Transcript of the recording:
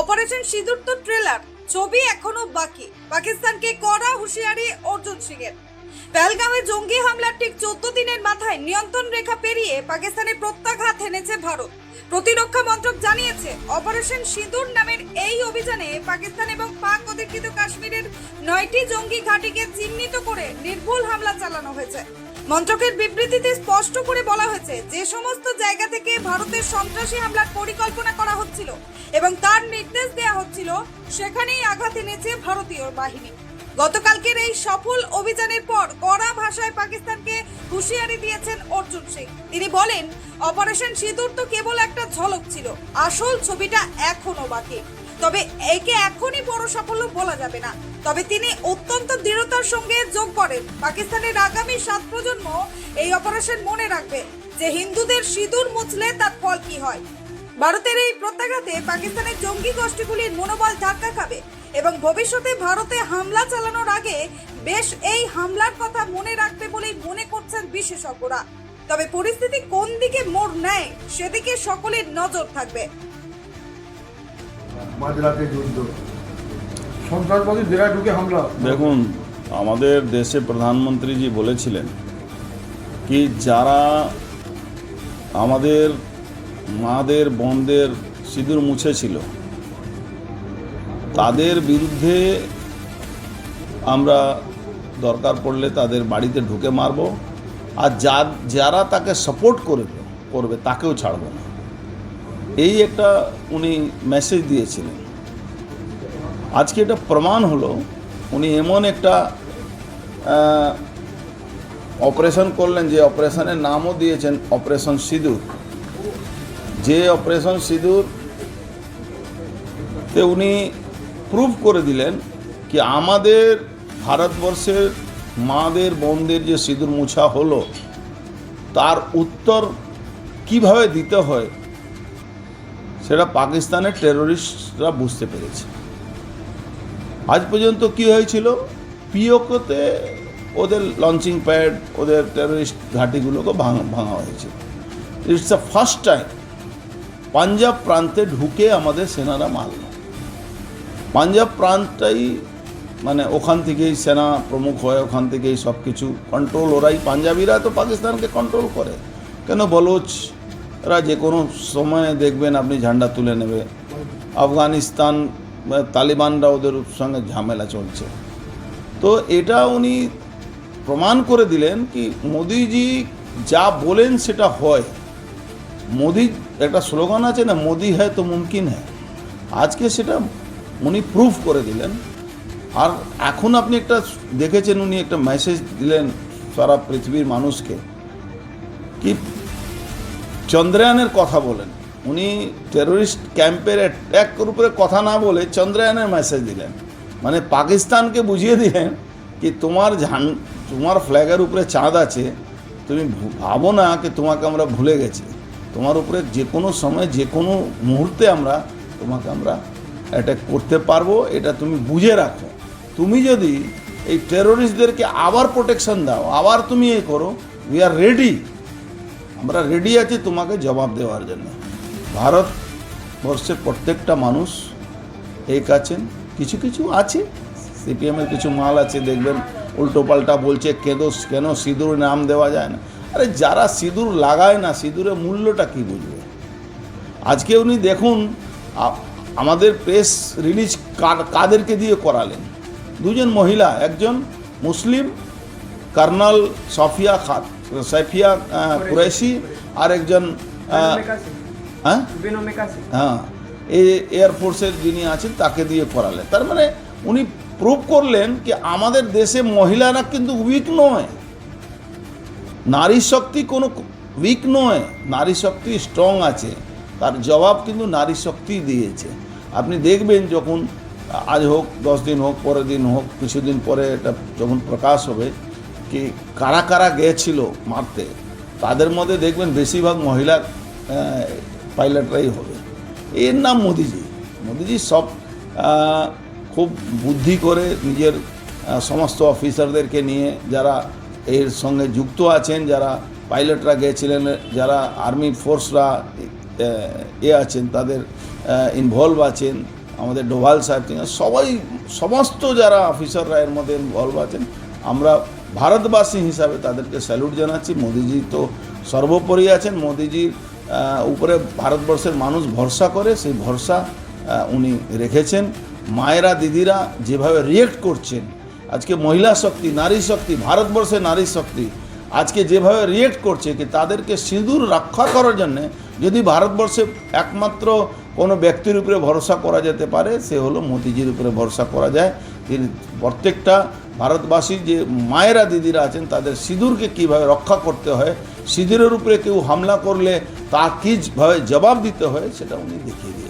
Operation সিঁদুর তো trailer ছবি এখনও বাকি। পাকিস্তানকে কড়া হুঁশিয়ারি অর্জুন সিং এর পেহেলগামে জঙ্গি হামলার ঠিক চোদ্দ দিনের মাথায় নিয়ন্ত্রণ রেখা পেরিয়ে পাকিস্তানে প্রত্যাঘাত এনেছে ভারত। প্রতিরক্ষা মন্ত্রক জানিয়েছে, অপারেশন সিঁদুর নামের এই অভিযানে পাকিস্তান এবং পাক অধিকৃত কাশ্মীরের নয়টি জঙ্গি ঘাঁটিকে চিহ্নিত করে নির্ভুল হামলা চালানো হয়েছে। মন্ত্রকের বিবৃতিতে স্পষ্ট করে বলা হয়েছে, যে সমস্ত জায়গা থেকে ভারতের সন্ত্রাসী হামলার পরিকল্পনা করা হচ্ছিল এবং তার নির্দেশ দেওয়া হচ্ছিল, সেখানেই আঘাত এনেছে ভারতীয় বাহিনী। গতকালকের এই সফল অভিযানের পর কড়া ভাষায় পাকিস্তানকে হুঁশিয়ারি দিয়েছেন অর্জুন সিং। তিনি বলেন, অপারেশন সিঁদুর তো কেবল একটা ঝলক ছিল, আসল ছবিটা এখনও বাকি। তবে একে এখনই বড় সাফল্য বলা যাবে না। তবে তিনি অত্যন্ত দৃঢ়তার সঙ্গে যোগ করেন। পাকিস্তানের আগামী সাত প্রজন্ম এই অপারেশন মনে রাখবে যে হিন্দুদের সিঁদুর মুছলে তার ফল কি হয়। ভারতের এই প্রত্যাঘাতে পাকিস্তানের জঙ্গি গোষ্ঠীগুলির মনোবল ধাক্কা খাবে এবং ভবিষ্যতে ভারতে হামলা চালানোর আগে বেশ এই হামলার কথা মনে রাখবে বলেই মনে করছেন বিশেষজ্ঞরা। তবে পরিস্থিতি কোন দিকে মোড় নেয় সেদিকে সকলের নজর থাকবে। মাঝরাতে যুদ্ধ। সন্ত্রাসবাদী জেলায় ঢুকে হামলা। দেখুন, আমাদের দেশে প্রধানমন্ত্রীজি বলেছিলেন কি যারা আমাদের মাদের, বোনদের সিঁদুর মুছেছিল, তাদের বিরুদ্ধে আমরা দরকার পড়লে তাদের বাড়িতে ঢুকে মারব। আর যা, যারা তাকে সাপোর্ট করবে করবে, তাকেও ছাড়ব না। এই একটা উনি মেসেজ দিয়েছিলেন। আজকে এটা প্রমাণ হলো, উনি এমন একটা অপারেশন করলেন যে অপারেশনের নামও দিয়েছেন অপারেশন সিঁদুর। যে অপারেশন সিঁদুর তে উনি প্রুভ করে দিলেন কি আমাদের ভারতবর্ষের মাদের, বোনদের যে সিঁদুর মুছা হলো, তার উত্তর কীভাবে দিতে হয়, সেটা পাকিস্তানের টেরোরিস্টরা বুঝতে পেরেছে। আজ পর্যন্ত কি হয়েছিল? পিওকোতে ওদের লঞ্চিং প্যাড ওদের টেরোরিস্ট ঘাঁটিগুলোকে ভাঙা ভাঙা হয়েছে। It's the first time Punjab প্রান্তে ঢুকে আমাদের সেনারা মারল। পাঞ্জাব প্রান্তটাই মানে ওখান থেকেই সেনা প্রমুখ হয় ওখান থেকেই সব কিছু কন্ট্রোল ওরাই। পাঞ্জাবিরা তো পাকিস্তানকে কন্ট্রোল করে। কেন বলোচরা যে কোনো সময়ে দেখবেন আপনি ঝান্ডা তুলে নেবে। আফগানিস্তান তালিবানরা ওদের সঙ্গে ঝামেলা চলছে। তো এটা উনি প্রমাণ করে দিলেন কি মোদিজি যা বলেন সেটা হয়। মোদি একটা স্লোগান আছে না, মোদি হ্যায় তো মুমকিন হ্যায়। আজকে সেটা উনি প্রুফ করে দিলেন। আর এখন আপনি একটা দেখেছেন উনি একটা মেসেজ দিলেন সারা পৃথিবীর মানুষকে, কি চন্দ্রায়নের কথা বলেন। উনি টেরোরিস্ট ক্যাম্পের অ্যাট্যাকের উপরে কথা না বলে চন্দ্রায়নের মেসেজ দিলেন। মানে পাকিস্তানকে বুঝিয়ে দিলেন কি তোমার ঝান, তোমার ফ্ল্যাগের উপরে চাঁদ আছে, তুমি ভাবো না কি তোমাকে আমরা ভুলে গেছি। তোমার উপরে যে কোনো সময় যে কোনো মুহূর্তে আমরা তোমাকে আমরা অ্যাটাক করতে পারব, এটা তুমি বুঝে রাখো। তুমি যদি এই টেরোরিস্টদেরকে আবার প্রোটেকশন দাও, আবার তুমি এ করো উই আর রেডি আমরা রেডি আছি তোমাকে জবাব দেওয়ার জন্য। ভারতবর্ষের প্রত্যেকটা মানুষ এক আছেন। কিছু কিছু আছে। সিপিএমের কিছু মাল আছে, দেখবেন উল্টো পাল্টা বলছে, কেন কেন সিঁদুর নাম দেওয়া যায় না? আরে যারা সিঁদুর লাগায় না সিঁদুরের মূল্যটা কি বুঝবে? আজকে উনি দেখুন আমাদের প্রেস রিলিজ কাদেরকে দিয়ে করালেন? দুজন মহিলা, একজন মুসলিম, কর্নাল সফিয়া খাত সাইফিয়া কুরেশি আর একজন হ্যাঁ? হ্যাঁ। এই এয়ারফোর্সের যিনি আছেন তাকে দিয়ে করালেন। তার মানে উনি প্রুভ করলেন কি আমাদের দেশে মহিলারা কিন্তু উইক নয়। নারী শক্তি কোনো উইক নয়। নারী শক্তি স্ট্রং আছে। তার জবাব কিন্তু নারী শক্তি দিয়েছে। আপনি দেখবেন যখন আজ হোক দশ দিন হোক পরের দিন হোক কিছুদিন পরে এটা যখন প্রকাশ হবে কি কারা কারা গিয়েছিল মারতে তাদের মধ্যে দেখবেন বেশিরভাগ মহিলা পাইলটরাই হবে। এর নাম মোদিজি। মোদিজি সব খুব বুদ্ধি করে নিজের সমস্ত অফিসারদেরকে নিয়ে যারা এর সঙ্গে যুক্ত আছেন, যারা পাইলটরা গেছিলেন, যারা আর্মি ফোর্সরা, এ আছেন, তাদের ইনভলভ আছেন, আমাদের ডোভাল সাহেব সবাই, সমস্ত যারা অফিসাররা এর মধ্যে ইনভলভ আছেন, আমরা ভারতবাসী হিসাবে তাদেরকে স্যালুট জানাচ্ছি। মোদিজি তো সর্বোপরি আছেন। মোদিজির উপরে ভারতবর্ষের মানুষ ভরসা করে, সেই ভরসা উনি রেখেছেন। মায়েরা, দিদিরা যেভাবে রিয়েক্ট করছেন, আজকে মহিলা শক্তি, নারী শক্তি ভারতবর্ষের নারী শক্তি, আজকে যেভাবে রিয়েক্ট করছে কি তাদেরকে সিঁদুর রক্ষা করার জন্যে যদি ভারতবর্ষে একমাত্র কোনো ব্যক্তির উপরে ভরসা করা যেতে পারে, সে হলো মোদিজির উপরে ভরসা করা যায়। তিনি প্রত্যেকটা ভারতবাসী যে মায়েরা দিদিরা আছেন, তাদের সিঁদুরকে কীভাবে রক্ষা করতে হয়, সিঁদুরের উপরে কেউ হামলা করলে তা কীভাবে জবাব দিতে হয়, সেটা উনি দেখিয়ে দিয়েছেন।